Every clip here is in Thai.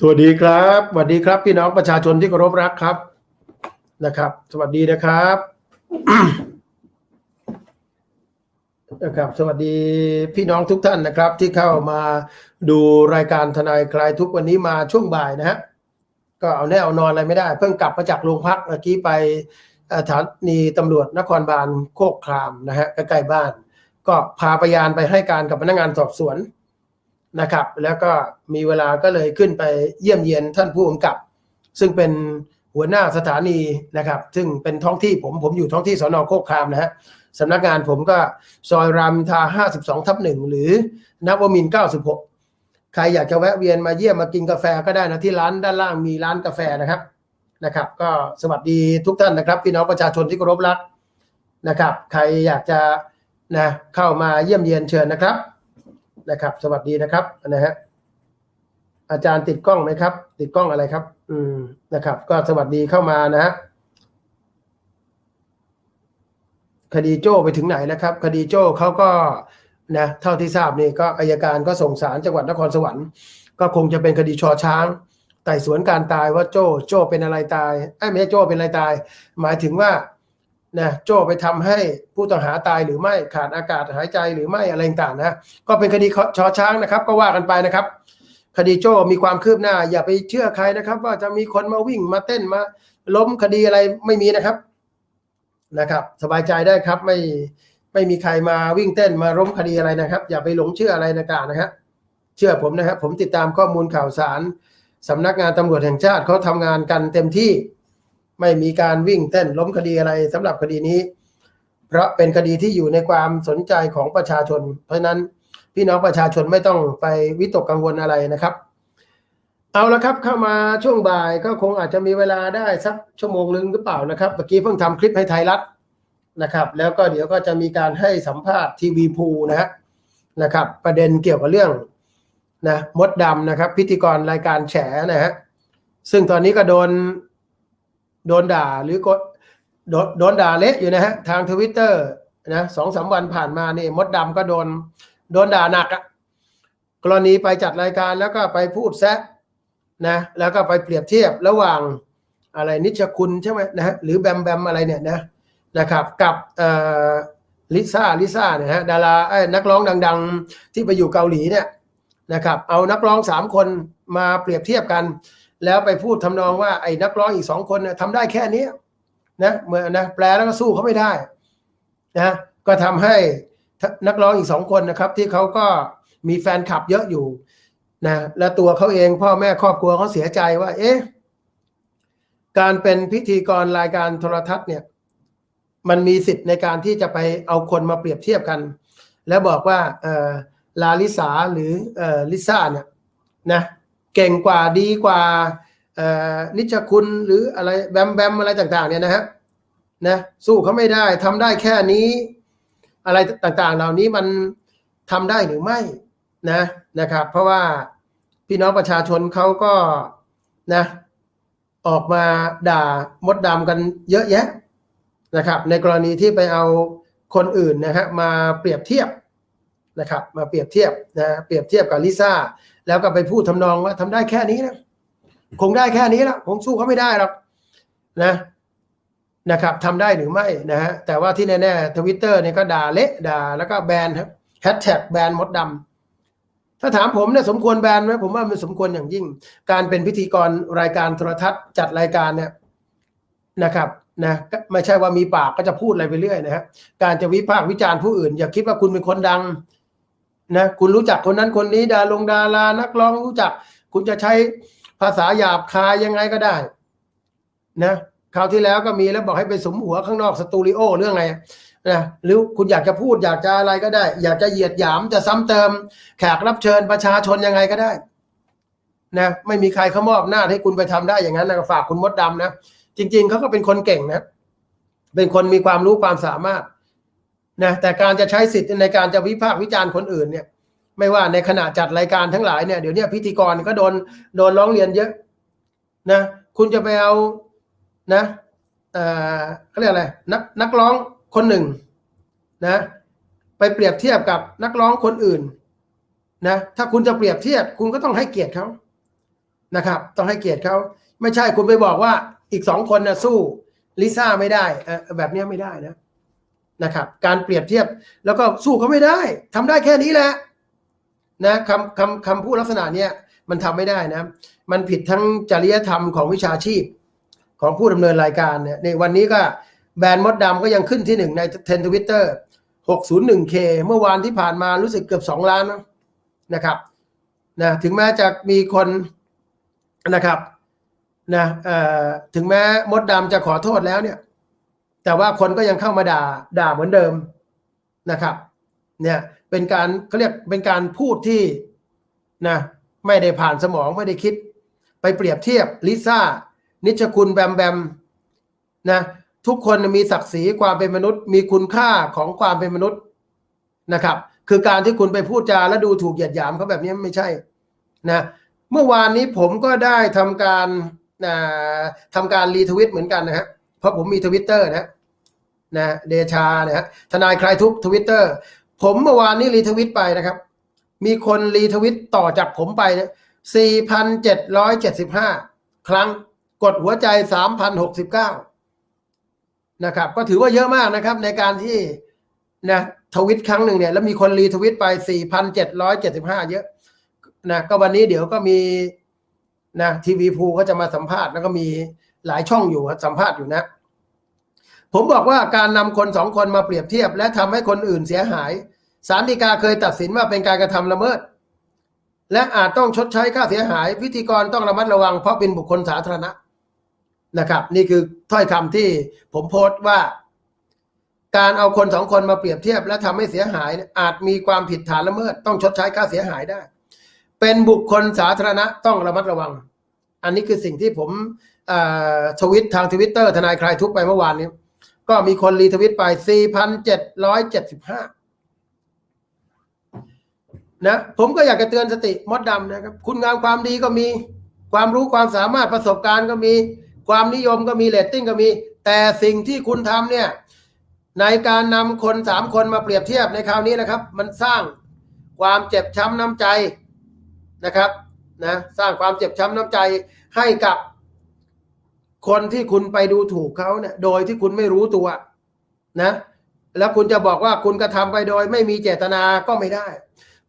สวัสดีครับสวัสดีครับ พี่น้องประชาชนที่เคารพรักครับนะครับ สวัสดีนะครับนะครับสวัสดีพี่น้องทุกท่านนะครับ ที่เข้ามาดูรายการทนายคลายทุกวันนี้มาช่วงบ่ายนะฮะก็เอาแน่เอานอนอะไรไม่ได้ เพิ่งกลับมาจากโรงพักเมื่อกี้ไปสถานีตำรวจนครบาลโคกครามนะฮะใกล้ๆบ้าน ก็พาพยานไปให้การกับพนักงานสอบสวน นะครับ แล้วก็มีเวลาก็เลยขึ้นไปเยี่ยมเยียนท่านผู้กำกับ ซึ่งเป็นหัวหน้าสถานีนะครับ ซึ่งเป็นท้องที่ผมผมอยู่ท้องที่สอนอโคกครามนะฮะสำนักงานผมก็ซอยรามทา 52 ทับหนึ่งหรือนับวมิน 96 ใครอยากจะแวะเวียนมาเยี่ยมมากินกาแฟก็ได้นะที่ร้านด้านล่างมีร้านกาแฟนะครับนะครับ ก็สวัสดีทุกท่านนะครับพี่น้องประชาชนที่เคารพรักนะครับ ใครอยากจะนะเข้ามาเยี่ยมเยียนเชิญนะครับ นะครับ สวัสดีนะครับนะฮะอาจารย์ติดกล้องไหมครับ ติดกล้องอะไรครับ อืมนะครับ ก็สวัสดีเข้ามานะฮะคดีโจ้ไปถึงไหนแล้วครับ คดีโจ้เขาก็นะเท่าที่ทราบนี่ก็อายการก็ส่งสารจังหวัดนครสวรรค์ ก็คงจะเป็นคดีชอช้างไต่สวนการตายว่าโจ้โจ้เป็นอะไรตายไอ้ไม่ใช่โจ้เป็นอะไรตาย หมายถึงว่า นะโจ้ไปทำให้ผู้ต้องหาตายหรือไม่ขาดอากาศหายใจหรือไม่อะไรต่างนะก็เป็นคดีชอช้างนะครับ ก็ว่ากันไปนะครับ คดีโจ้มีความคืบหน้า อย่าไปเชื่อใครนะครับ ว่าจะมีคนมาวิ่งมาเต้นมา ล้มคดีอะไรไม่มีนะครับนะครับ สบายใจได้ครับไม่ไม่มีใครมาวิ่งเต้นมาล้มคดีอะไรนะครับ อย่าไปหลงเชื่ออะไรต่างๆนะครับเชื่อผมนะครับผมติดตามข้อมูลข่าวสารสำนักงานตำรวจแห่งชาติเขาทำงานกันเต็มที่ ไม่มีการวิ่งเต้นล้มคดีอะไรสำหรับคดีนี้ เพราะเป็นคดีที่อยู่ในความสนใจของประชาชน เพราะนั้นพี่น้องประชาชนไม่ต้องไปวิตกกังวลอะไรนะครับ เอาละครับเข้ามาช่วงบ่ายก็คงอาจจะมีเวลาได้สักชั่วโมงนึงหรือเปล่านะครับเมื่อกี้เพิ่งทำคลิปให้ไทยรัฐนะครับ แล้วก็เดี๋ยวก็จะมีการให้สัมภาษณ์ทีวีพูนะฮะนะครับ ประเด็นเกี่ยวกับเรื่องนะมดดำนะครับ พิธีกรรายการแฉนะฮะซึ่งตอนนี้ก็โดน โดนด่าหรือกดโดนโดนด่าเละอยู่นะฮะทางทวิตเตอร์นะสองสามวันผ่านมานี่มดดำก็โดนโดนด่าหนักอะกรณีไปจัดรายการแล้วก็ไปพูดแซะนะแล้วก็ไปเปรียบเทียบระหว่างอะไรนิชคุณใช่ไหมนะฮะหรือแบมแบมอะไรเนี่ยนะนะครับกับลิซ่าลิซ่าเนี่ยฮะดาราไอ้นักร้องดัง ๆ ที่ไปอยู่เกาหลีเนี่ยนะครับเอานักร้องสามคนมาเปรียบเทียบกัน แล้วไปพูดทำนองว่าไอ้นักร้องอีกสองคนนี่ยทำได้แค่นี้นะเมื่อนะแปลแล้วก็สู้เขาไม่ได้นะก็ทำให้นักร้องอีกสองคนนะครับ ที่เขาก็มีแฟนคลับเยอะอยู่นะและตัวเขาเองพ่อแม่ครอบครัวเขาเสียใจว่า เอ๊ะการเป็นพิธีกรรายการโทรทัศน์เนี่ย มันมีสิทธิ์ในการที่จะไปเอาคนมาเปรียบเทียบกัน แล้วบอกว่าเออลาลิสาหรืออลิซ่าเนี่ยนะ เก่งกว่าดีกว่านิชคุณหรืออะไรแบมแบมอะไรต่างๆเนี่ยนะฮะนะสู้เขาไม่ได้ทำได้แค่นี้ อะไรต่างๆ เหล่านี้มันทำได้หรือไม่นะนะครับ เพราะว่าพี่น้องประชาชนเขาก็นะออกมาด่ามดดำกันเยอะแยะนะครับ ในกรณีที่ไปเอาคนอื่นนะฮะมาเปรียบเทียบนะครับ มาเปรียบเทียบนะเปรียบเทียบกับลิซ่า แล้วก็ไปพูดทำนองว่าทำได้แค่นี้นะคงได้แค่นี้ละคงสู้เขาไม่ได้หรอกนะนะครับทำได้หรือไม่นะฮะแต่ว่าที่แน่ๆทวิตเตอร์เนี่ยก็ด่าเละด่าแล้วก็แบนครับแฮชแท็กแบนมดดำถ้าถามผมเนี่ยสมควรแบนไหมผมว่ามันสมควรอย่างยิ่ง การเป็นพิธีกรรายการโทรทัศน์จัดรายการเนี่ยนะครับนะไม่ใช่ว่ามีปากก็จะพูดอะไรไปเรื่อยนะฮะการจะวิพากษ์วิจารณ์ผู้อื่น อย่าคิดว่าคุณเป็นคนดัง นะคุณรู้จักคนนั้นคนนี้ดาลงดารานักร้องรู้จัก คุณจะใช้ภาษาหยาบคายยังไงก็ได้ นะคราวที่แล้วก็มีแล้วบอกให้ไปสมหัวข้างนอกสตูดิโอเรื่องอะไรนะหรือคุณอยากจะพูดอยากจะอะไรก็ได้ อยากจะเหยียดหยามจะซ้ำเติม แขกรับเชิญประชาชนยังไงก็ได้นะไม่มีใครเขามอบหน้าให้คุณไปทำได้อย่างนั้นนะฝากคุณมดดำนะจริง ๆเขาก็เป็นคนเก่งนะ เป็นคนมีความรู้ความสามารถ นะแต่การจะใช้สิทธิ์ในการจะวิพากษ์วิจารณ์คนอื่นเนี่ย ไม่ว่าในขณะจัดรายการทั้งหลายเนี่ยเดี๋ยวนี้พิธีกรก็โดนโดนร้องเรียนเยอะนะคุณจะไปเอานะเอ่อเขาเรียกอะไรนักนักร้องคนหนึ่งนะ ไปเปรียบเทียบกับนักร้องคนอื่นนะถ้าคุณจะเปรียบเทียบคุณก็ต้องให้เกียรติเขานะครับ ต้องให้เกียรติเขาไม่ใช่คุณไปบอกว่าอีกสองคนนะสู้ลิซ่าไม่ได้เออแบบนี้ไม่ได้นะ นะครับ การเปรียบเทียบแล้วก็สู้เขาไม่ได้ทำได้แค่นี้แหละนะคำคำคำพูดลักษณะเนี้ยมันทำไม่ได้นะ มันผิดทั้งจริยธรรมของวิชาชีพของผู้ดำเนินรายการเนี่ยในวันนี้ก็แบรนด์มดดำก็ยังขึ้นที่หนึ่งในเทนทวิตเตอร์ 601K เมื่อวานที่ผ่านมารู้สึกเกือบ 2 ล้านนะนะครับนะถึงแม้จะมีคนนะครับนะเอ่อถึงแม้มดดำจะขอโทษแล้วเนี่ย แต่ว่าคนก็ยังเข้ามาด่าด่าเหมือนเดิมนะครับ เนี่ยเป็นการเขาเรียกเป็นการพูดที่นะไม่ได้ผ่านสมองไม่ได้คิด ไปเปรียบเทียบลิซ่า นิชคุณแบมแบมนะทุกคนมีศักดิ์ศรีความเป็นมนุษย์ มีคุณค่าของความเป็นมนุษย์นะครับ คือการที่คุณไปพูดจาและดูถูกเหยียดหยามเขาแบบนี้ไม่ใช่นะเมื่อวานนี้ผมก็ได้ทำการนะทำการรีทวิตเหมือนกันนะฮะ เพราะผมมีทวิตเตอร์นะนะเดชานะฮะทนายคลายทุกทวิตเตอร์ผมเมื่อวานนี้รีทวิตไปนะครับ มีคนรีทวิตต่อจากผมไปนะ4,775 ครั้งกดหัวใจ 3,069 นะครับ ก็ถือว่าเยอะมากนะครับ ในการที่นะทวิตครั้งหนึ่งเนี่ย แล้วมีคนรีทวิตไป 4,775 เยอะนะก็วันนี้เดี๋ยวก็มีนะทีวีพูเขาจะมาสัมภาษณ์แล้วก็มี หลายช่องอยู่สัมภาษณ์อยู่นะ ผมบอกว่าการนำคนสองคนมาเปรียบเทียบ และทำให้คนอื่นเสียหายศาลฎีกาเคยตัดสินว่าเป็นการกระทำละเมิด และอาจต้องชดใช้ค่าเสียหาย พิธีกรต้องระมัดระวังเพราะเป็นบุคคลสาธารณะนะครับ นี่คือถ้อยคำที่ผมโพสต์ว่า การเอาคนสองคนมาเปรียบเทียบ และทำให้เสียหาย อาจมีความผิดฐานละเมิด ต้องชดใช้ค่าเสียหายได้ เป็นบุคคลสาธารณะต้องระมัดระวัง อันนี้คือสิ่งที่ผม ทวิตทางทวิตเตอร์ทนายคลายทุกไปเมื่อวานนี้ ก็มีคนรีทวิตไป 4,775 นะ ผมก็อยากจะเตือนสติมดดำนะครับ คุณงามความดีก็มีความรู้ความสามารถประสบการณ์ก็มี ความนิยมก็มีเรตติ้งก็มี แต่สิ่งที่คุณทำเนี่ย ในการนำคนสามคนมาเปรียบเทียบในคราวนี้นะครับ มันสร้างความเจ็บช้ำน้ำใจนะครับนะสร้างความเจ็บช้ำน้ำใจให้กับ คนที่คุณไปดูถูกเขาเนี่ย โดยที่คุณไม่รู้ตัวนะ แล้วคุณจะบอกว่าคุณกระทำไปโดย ไม่มีเจตนาก็ไม่ได้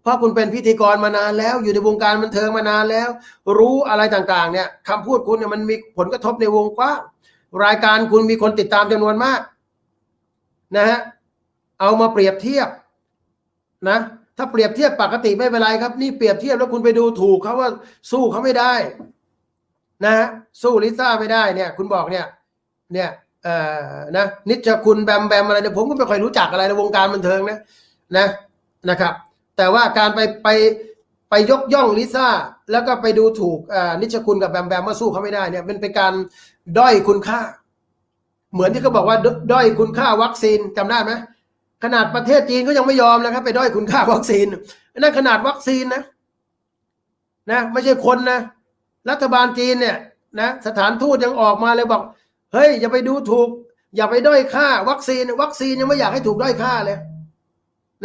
เพราะคุณเป็นพิธีกรมานานแล้ว อยู่ในวงการบันเทิงมานานแล้ว รู้อะไรต่างๆ เนี่ยคำพูดคุณเนี่ยมันมีผลกระทบในวงกว้างรายการคุณมีคนติดตามจำนวนมาก นะฮะเอามาเปรียบเทียบนะถ้าเปรียบเทียบปกติไม่เป็นไรครับ นี่เปรียบเทียบแล้วคุณไปดูถูกเขาว่าสู้เขาไม่ได้ นะฮะสู้ลิซ่าไม่ได้เนี่ย คุณบอกเนี่ย เนี่ยเอ่อนะนิชคุณแบมแบมอะไรเนี่ยผมก็ไม่ค่อยรู้จักอะไรในวงการบันเทิงนะนะนะครับ แต่ว่าการไปไปไปยกย่องลิซ่าแล้วก็ไปดูถูกอ่านิชคุณกับแบมแบมว่าสู้เขาไม่ได้เนี่ยมันเป็นการด้อยคุณค่า เหมือนที่เขาบอกว่าดด้อยคุณค่าวัคซีนจำได้ไหมขนาดประเทศจีนก็ยังไม่ยอมนะครับ ไปด้อยคุณค่าวัคซีนนั่นขนาดวัคซีนนะ นะ ไม่ใช่คนนะ รัฐบาลจีนเนี่ยนะสถานทูตยังออกมาเลยบอก เฮ้ย อย่าไปดูถูก อย่าไปด้อยค่า วัคซีน วัคซีนยังไม่อยากให้ถูกด้อยค่าเลย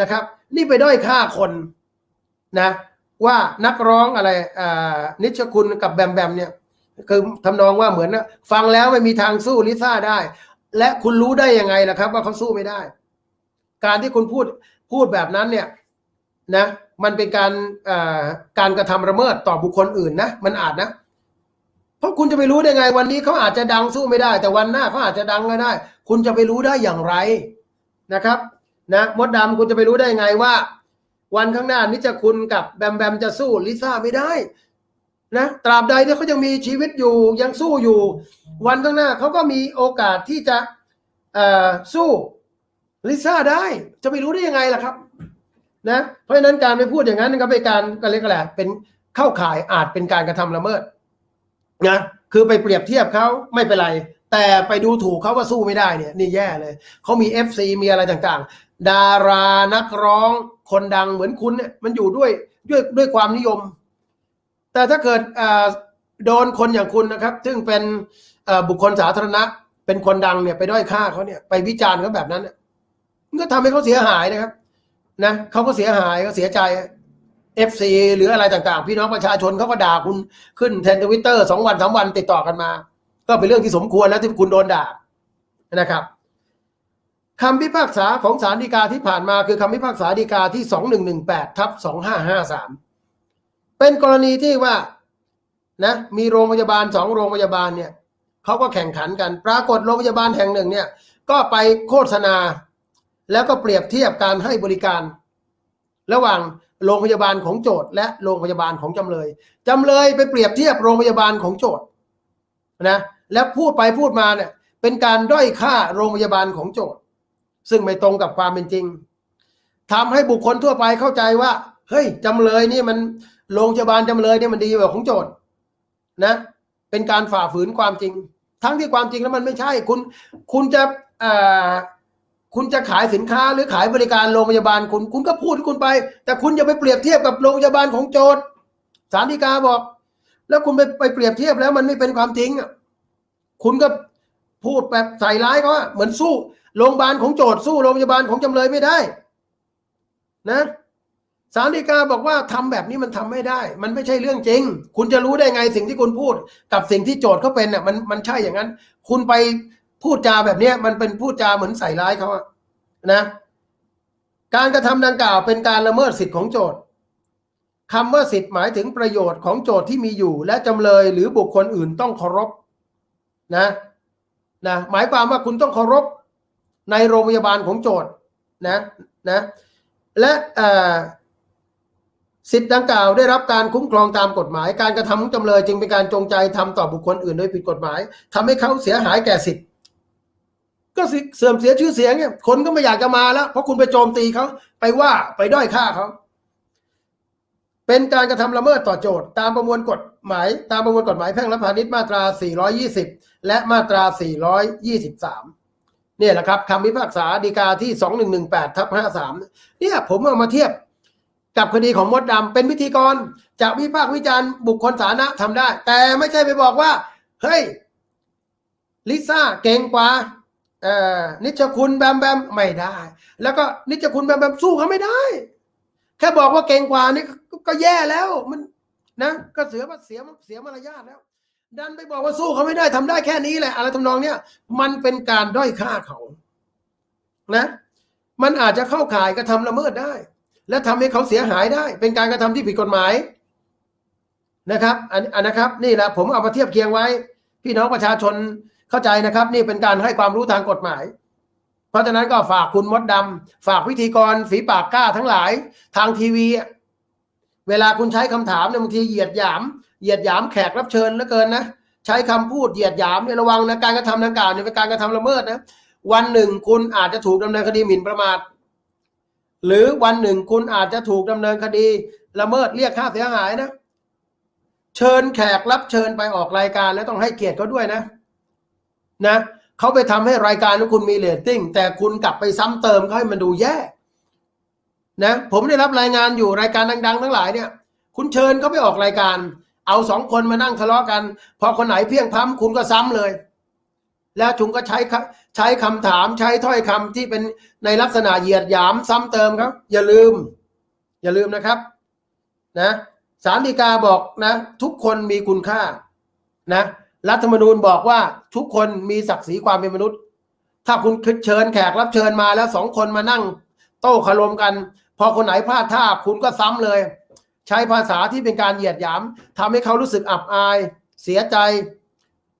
นะครับ นี่ไปด้อยค่าคนนะว่านักร้องอะไรอ่านิชคุณกับแบมแบมเนี่ยคือทำนองว่าเหมือนนะฟังแล้วไม่มีทางสู้ลิซ่าได้ และคุณรู้ได้ยังไงล่ะครับ ว่าเขาสู้ไม่ได้ การที่คุณพูดพูดแบบนั้นเนี่ย นะ มันเป็นการการกระทำระเมิดต่อบุคคลอื่นนะมันอาจนะ เพราะคุณจะไปรู้ได้ไง วันนี้เขาอาจจะดังสู้ไม่ได้ แต่วันหน้าเขาอาจจะดังก็ได้ คุณจะไปรู้ได้อย่างไรนะครับ นะมดดำคุณจะไปรู้ได้ไงว่า วันข้างหน้านิจคุณกับแบมแบมจะสู้ลิซ่าไม่ได้นะตราบใดที่เขายังมีชีวิตอยู่ยังสู้อยู่ วันข้างหน้าเขาก็มีโอกาสที่จะสู้ลิซ่าได้จะไปรู้ได้ยังไงล่ะครับ นะเพราะฉะนั้นการไปพูดอย่างนั้นก็เป็นการก็เรียกอะไรเป็นเข้าข่ายอาจเป็นการกระทำละเมิดนะคือไปเปรียบเทียบเขาไม่เป็นไร แต่ไปดูถูกเขาว่าสู้ไม่ได้เนี่ยนี่แย่เลยเขามี FC มีอะไรต่างๆ ดารานักร้องคนดังเหมือนคุณเนี่ยมันอยู่ด้วยด้วยด้วยความนิยม แต่ถ้าเกิดโดนคนอย่างคุณนะครับ ซึ่งเป็นบุคคลสาธารณะ เป็นคนดังเนี่ยไปด้อยค่าเขาเนี่ยไปวิจารณ์เขาแบบนั้นเนี่ยมันก็ทำให้เขาเสียหายนะครับ นะเขาก็เสียหายก็เสียใจ FC หรืออะไรต่างๆ พี่น้องประชาชนเขาก็ด่าคุณขึ้นเทนทวิตเตอร์สองวันสามวันติดต่อกันมา ก็เป็นเรื่องที่สมควรแล้วที่คุณโดนด่านะครับคำพิพากษาของศาลฎีกาที่ผ่านมาคือคำพิพากษาฎีกาที่สองหนึ่งหนึ่งแปดทับสองห้าห้าสามเป็นกรณีที่ว่านะมีโรงพยาบาลสองโรงพยาบาลเนี่ยเขาก็แข่งขันกัน ปรากฏโรงพยาบาลแห่งหนึ่งเนี่ยก็ไปโฆษณา แล้วก็เปรียบเทียบการให้บริการ ระหว่างโรงพยาบาลของโจทย์ และโรงพยาบาลของจำเลยจำเลยไปเปรียบเทียบโรงพยาบาลของโจทย์นะแล้วพูดไปพูดมาเนี่ยเป็นการด้อยค่าโรงพยาบาลของโจทย์ ซึ่งไม่ตรงกับความเป็นจริงทำให้บุคคลทั่วไปเข้าใจว่า เฮ้ยจำเลยนี่มันโรงพยาบาลจำเลยเนี่ยมันดีกว่าของโจทย์นะ เป็นการฝ่าฝืนความจริง ทั้งที่ความจริงแล้วมันไม่ใช่ คุณคุณจะอ่า คุณจะขายสินค้าหรือขายบริการโรงพยาบาลคุณ คุณก็พูดคุณไป แต่คุณอย่าไปเปรียบเทียบกับโรงพยาบาลของโจทย์สารดีกาบอก แล้วคุณไปไปเปรียบเทียบแล้วมันไม่เป็นความจริงอะคุณก็พูดแบบใส่ร้ายเขาเหมือนสู้โรงพยาบาลของโจทย์สู้โรงพยาบาลของจำเลยไม่ได้ นะสารดีกาบอกว่าทำแบบนี้มันทำไม่ได้ มันไม่ใช่เรื่องจริง คุณจะรู้ได้ไงสิ่งที่คุณพูด กับสิ่งที่โจทย์เขาเป็นเนี่ยมันมันใช่อย่างนั้น คุณไป พูดจาแบบเนี้ยมันเป็นพูดจาเหมือนใส่ร้ายเขาอะนะ การกระทำดังกล่าวเป็นการละเมิดสิทธิ์ของโจทย์คำว่าสิทธิ์หมายถึงประโยชน์ของโจทย์ที่มีอยู่ และจำเลยหรือบุคคลอื่นต้องเคารพนะนะหมายความว่าคุณต้องเคารพในโรงพยาบาลของโจทย์นะนะและสิทธิ์ดังกล่าวได้รับการคุ้มครองตามกฎหมาย การกระทำของจำเลยจึงเป็นการจงใจทำต่อบุคคลอื่นโดยผิดกฎหมายทำให้เขาเสียหายแก่สิทธิ์ ก็เสื่อมเสียชื่อเสียงเนี่ยคนก็ไม่อยากจะมาแล้ว เพราะคุณไปโจมตีเขาไปว่าไปด้อยค่าเขาเป็นการกระทำละเมิดต่อโจทย์ ตามประมวลกฎหมาย ตามประมวลกฎหมายแพ่งและพาณิชย์มาตรา 420 และมาตรา 423 เนี่ยแหละครับคำพิพากษาฎีกาที่ 2118ทับ53 เนี่ยผมเอามาเทียบกับคดีของมดดำเป็นพิธีกรจะวิพากษ์วิจารณ์บุคคลสาธารณะทำได้ แต่ไม่ใช่ไปบอกว่า เฮ้ย ลิซ่าเก่งกว่า นิชคุณแบมแบมไม่ได้ แล้วก็นิชคุณแบมแบมสู้เขาไม่ได้ แค่บอกว่าเก่งกว่านี่ก็แย่แล้วมันนะก็เสียเสียเสียมารยาทแล้ว ดันไปบอกว่าสู้เขาไม่ได้ทำได้แค่นี้แหละ อะไรทำนองเนี้ยมันเป็นการด้อยค่าเขานะ มันอาจจะเข้าข่ายกระทำละเมิดได้ และทำให้เขาเสียหายได้ เป็นการกระทำที่ผิดกฎหมายนะครับอันอันนะครับ นี่แหละผมเอามาเทียบเคียงไว้ พี่น้องประชาชน เข้าใจนะครับนี่เป็นการให้ความรู้ทางกฎหมาย เพราะฉะนั้นก็ฝากคุณมดดำฝากพิธีกรฝีปากกล้าทั้งหลายทางทีวี เวลาคุณใช้คำถามเนี่ยบางทีเหยียดหยาม เหยียดหยามแขกรับเชิญเหลือเกินนะใช้คำพูดเหยียดหยามเนี่ยระวังนะการกระทำดังกล่าวเนี่ยเป็นการกระทำละเมิดนะวันหนึ่งคุณอาจจะถูกดำเนินคดีหมิ่นประมาทหรือวันหนึ่งคุณอาจจะถูกดำเนินคดีละเมิดเรียกค่าเสียหายนะ เชิญแขกรับเชิญไปออกรายการแล้วต้องให้เกียรติเขาด้วยนะ นะเขาไปทำให้รายการของคุณมีเรตติ้งแต่คุณกลับไปซ้ำเติมเขาให้มันดูแย่นะผมได้รับรายงานอยู่รายการดัง ๆ ทั้งหลายเนี่ย คุณเชิญเขาไปออกรายการ เอาสองคนมานั่งทะเลาะกัน พอคนไหนเพียงพ้ำคุณก็ซ้ำเลย แล้วจุงก็ใช้คใช้คำถามใช้ถ้อยคำที่เป็นในลักษณะเหยียดหยามซ้ำเติมครับ อย่าลืม อย่าลืมนะครับ นะสารดีกาบอกนะ ทุกคนมีคุณค่านะ รัฐธรรมนูญบอกว่าทุกคนมีศักดิ์ศรีความเป็นมนุษย์ ถ้าคุณเชิญแขกรับเชิญมาแล้วสองคนมานั่ง โต้คารมกัน พอคนไหนพลาดท่าคุณก็ซ้ำเลย ใช้ภาษาที่เป็นการเหยียดหยามทำให้เขารู้สึกอับอาย เสียใจ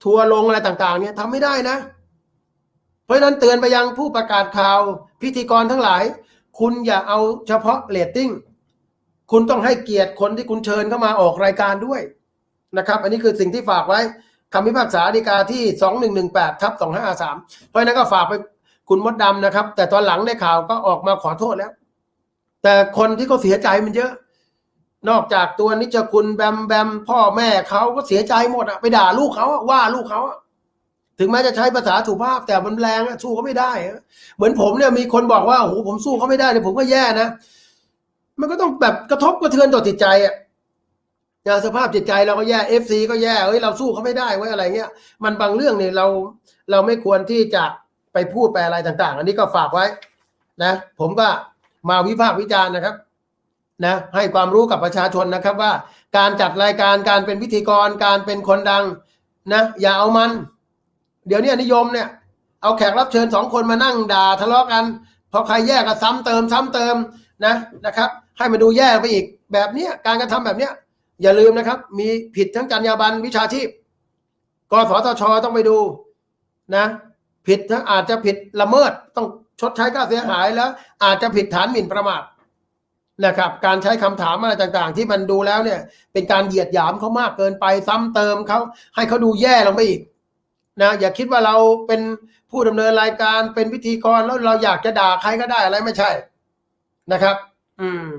ทัวลงอะไรต่างๆ เนี่ยทำไม่ได้นะ เพราะฉะนั้นเตือนไปยังผู้ประกาศข่าวพิธีกรทั้งหลาย คุณอย่าเอาเฉพาะเรตติ้งคุณต้องให้เกียรติคนที่คุณเชิญเข้ามาออกรายการด้วยนะครับ อันนี้คือสิ่งที่ฝากไว้ คำพิพากษาฎีกาที่ 2118ทับ2553 เพราะนั้นก็ฝากไปคุณมดดำนะครับ แต่ตอนหลังในข่าวก็ออกมาขอโทษแล้ว แต่คนที่เขาเสียใจมันเยอะ นอกจากตัวนิจคุณแบมแบมพ่อแม่เขาก็เสียใจหมดอะไปด่าลูกเขาอะว่าลูกเขาถึงแม้จะใช้ภาษาถูกภาพแต่มันแรงอะสู้เขาไม่ได้เหมือนผมเนี่ยมีคนบอกว่าโอ้โหผมสู้เขาไม่ได้เนี่ยผมก็แย่นะ มันก็ต้องแบบกระทบกระเทือนต่อจิตใจอะ อย่าสภาพจิตใจเราก็แย่เอฟซีก็แย่เฮ้ยเราสู้เขาไม่ได้ไว้อะไรเงี้ย มันบางเรื่องเนี่ยเราเราไม่ควรที่จะไปพูดไปอะไรต่าง ๆ อันนี้ก็ฝากไว้ นะ ผมก็มาวิพากษ์วิจารณ์นะครับ นะ ให้ความรู้กับประชาชนนะครับว่า การจัดรายการการเป็นพิธีกรการเป็นคนดัง นะ อย่าเอามัน เดี๋ยวนี้นิยมเนี่ย เอาแขกรับเชิญสองคนมานั่งด่าทะเลาะกันพอใครแยกก็ซ้ำเติม ซ้ำเติมนะนะครับ ให้มาดูแย่ไปอีกแบบเนี้ยการกระทำแบบเนี้ย อย่าลืมนะครับ มีผิดทั้งจรรยาบรรณวิชาชีพกสทชต้องไปดูนะ ผิดทั้งอาจจะผิดละเมิดต้องชดใช้ค่าเสียหายแล้ว อาจจะผิดฐานหมิ่นประมาทนะครับ การใช้คำถามอะไรต่างๆ ที่มันดูแล้วเนี่ย เป็นการเหยียดหยามเขามากเกินไปซ้ำเติมเขาให้เขาดูแย่ลงไปอีกนะอย่าคิดว่าเราเป็นผู้ดำเนินรายการเป็นพิธีกรแล้วเราอยากจะด่าใครก็ได้อะไรไม่ใช่นะครับ อืม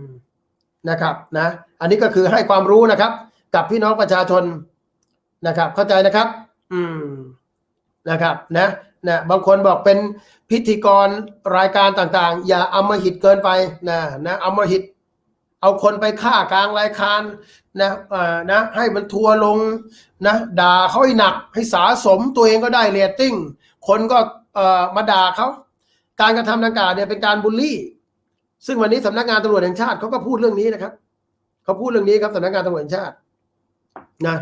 นะครับนะอันนี้ก็คือให้ความรู้นะครับ กับพี่น้องประชาชนนะครับ เข้าใจนะครับ อืมนะครับนะนะบางคนบอกเป็นพิธีกรรายการต่างๆ อย่าเอามาหิดเกินไปนะนะเอามาหิดเอาคนไปฆ่ากลางรายการนะเอ่อนะให้มันทัวลงนะด่าเขาให้หนักให้สาสมตัวเองก็ได้เรตติ้ง คนก็เอ่อมาด่าเขาการกระทำดังกล่าวเนี่ยเป็นการบูลลี่ ซึ่งวันนี้สำนักงานตำรวจแห่งชาติเขาก็พูดเรื่องนี้นะครับเขาพูดเรื่องนี้ครับสำนักงานตำรวจแห่งชาตินะ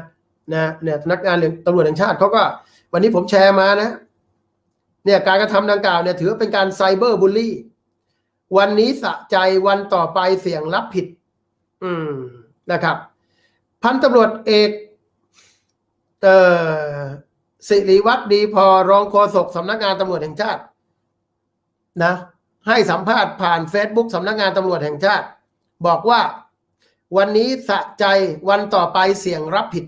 นะเนี่ยสำนักงานตำรวจแห่งชาติเขาก็ วันนี้ผมแชร์มานะ เนี่ยการกระทำดังกล่าวเนี่ยถือว่าเป็นการไซเบอร์บูลลี่ วันนี้สะใจวันต่อไปเสี่ยงรับผิด อืมนะครับ พันตำรวจเอกเอ่อสิริวัตรดีพอรองโฆษกสำนักงานตำรวจแห่งชาติ นะ ให้สัมภาษณ์ผ่าน Facebook สำนักงานตำรวจแห่งชาติ บอกว่าวันนี้สะใจวันต่อไปเสี่ยงรับผิด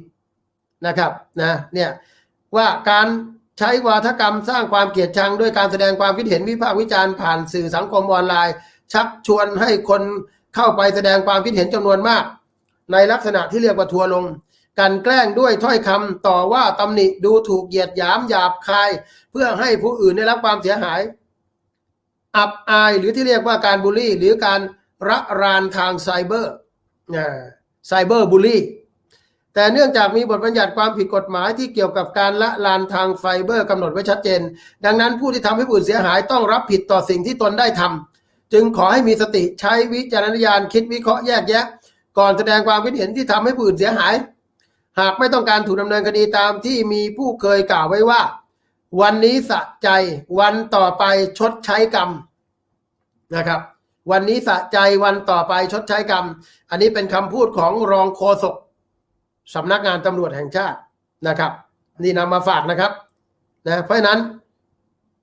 นะครับนะเนี่ยว่าการใช้วาทกรรมสร้างความเกลียดชังด้วยการแสดงความคิดเห็นวิพากษ์วิจารณ์ผ่านสื่อสังคมออนไลน์ ชักชวนให้คนเข้าไปแสดงความคิดเห็นจำนวนมาก ในลักษณะที่เรียกว่าทัวร์ลงกลันแกล้งด้วยถ้อยคำต่อว่าตำหนิดูถูกเหยียดหยามหยาบคาย เพื่อให้ผู้อื่นได้รับความเสียหาย อับอายหรือที่เรียกว่าการบูลลี่ หรือการระรานทางไซเบอร์ไซเบอร์บูลลี่แต่เนื่องจากมีบทบัญญัติความผิดกฎหมายที่เกี่ยวกับการละลานทางไฟเบอร์กำหนดไว้ชัดเจน ดังนั้นผู้ที่ทำให้ผู้อื่นเสียหายต้องรับผิดต่อสิ่งที่ตนได้ทำจึงขอให้มีสติใช้วิจารณญาณคิดวิเคราะห์แยกแยะ ก่อนแสดงความคิดเห็นที่ทำให้ผู้อื่นเสียหาย หากไม่ต้องการถูกดำเนินคดีตามที่มีผู้เคยกล่าวไว้ว่า วันนี้สะใจวันต่อไปชดใช้กรรมนะครับ วันนี้สะใจวันต่อไปชดใช้กรรม อันนี้เป็นคำพูดของรองโฆษกสำนักงานตำรวจแห่งชาตินะครับ นี่นำมาฝากนะครับนะเพราะนั้น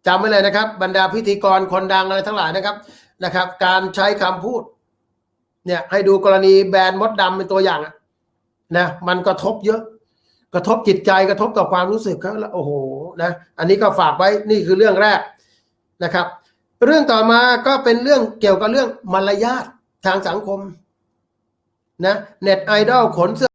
จำไว้เลยนะครับ บรรดาพิธีกรคนดังอะไรทั้งหลายนะครับนะครับ การใช้คำพูดเนี่ยให้ดูกรณีแบรนด์มดดำเป็นตัวอย่างนะมันกระทบเยอะ กระทบจิตใจกระทบต่อความรู้สึกเขาโอ้โหนะอันนี้ก็ฝากไว้นี่คือเรื่องแรกนะครับ เรื่องต่อมาก็เป็นเรื่องเกี่ยวกับเรื่องมารยาททางสังคมนะเน็ตไอดอลขนเสื้อ